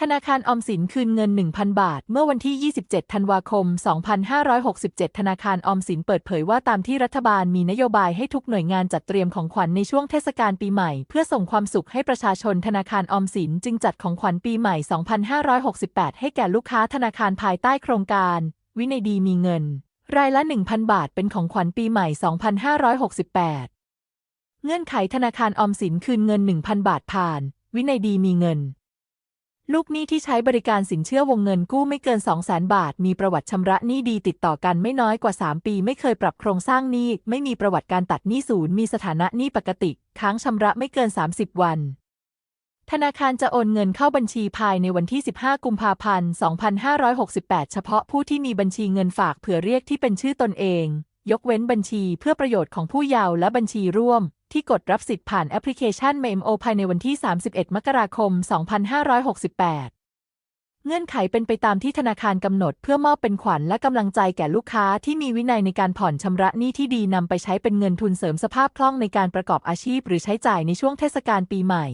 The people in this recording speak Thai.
ธนาคารออมสินคืนเงิน 1,000 บาท เมื่อวันที่ 27 ธันวาคม 2567 ธนาคารออมสินเปิดเผยว่าตามที่รัฐบาลมีนโยบายให้ทุกหน่วยงานจัดเตรียมของขวัญในช่วงเทศกาลปีใหม่ เพื่อส่งความสุขให้ประชาชนธนาคารออมสินจึงจัดของขวัญปีใหม่ 2568 ให้แก่ลูกค้าธนาคารภายใต้โครงการ วินัยดีมีเงิน รายละ 1,000 บาทเป็นของขวัญปีใหม่ 2568 เงื่อนไขธนาคารออมสินคืนเงิน 1,000 บาทผ่าน วินัยดีมีเงิน ลูกหนี้ที่ใช้บริการสินเชื่อวงเงินกู้ไม่เกิน 200,000 บาท มีประวัติชำระหนี้ดีติดต่อกันไม่น้อยกว่า 3 ปี ไม่เคยปรับโครงสร้างหนี้ ไม่มีประวัติการตัดหนี้ศูนย์ มีสถานะหนี้ปกติ ค้างชำระไม่เกิน 30 วัน ธนาคารจะโอนเงินเข้าบัญชีภายในวันที่ 15 กุมภาพันธ์ 2568 เฉพาะผู้ที่มีบัญชีเงินฝากเผื่อเรียกที่เป็นชื่อตนเอง ยกเว้นบัญชีเพื่อประโยชน์ของผู้เยาว์และบัญชีร่วม ที่กดรับสิทธิ์ผ่านแอปพลิเคชัน MEMO ภายในวันที่ 31 มกราคม 2568 เงื่อนไขเป็นไปตามที่ธนาคารกำหนดเพื่อมอบเป็นขวัญและกำลังใจแก่ลูกค้าที่มีวินัยในการผ่อนชำระหนี้ที่ดีนำไปใช้เป็นเงินทุนเสริมสภาพคล่องในการประกอบอาชีพ หรือใช้จ่ายในช่วงเทศกาลปีใหม่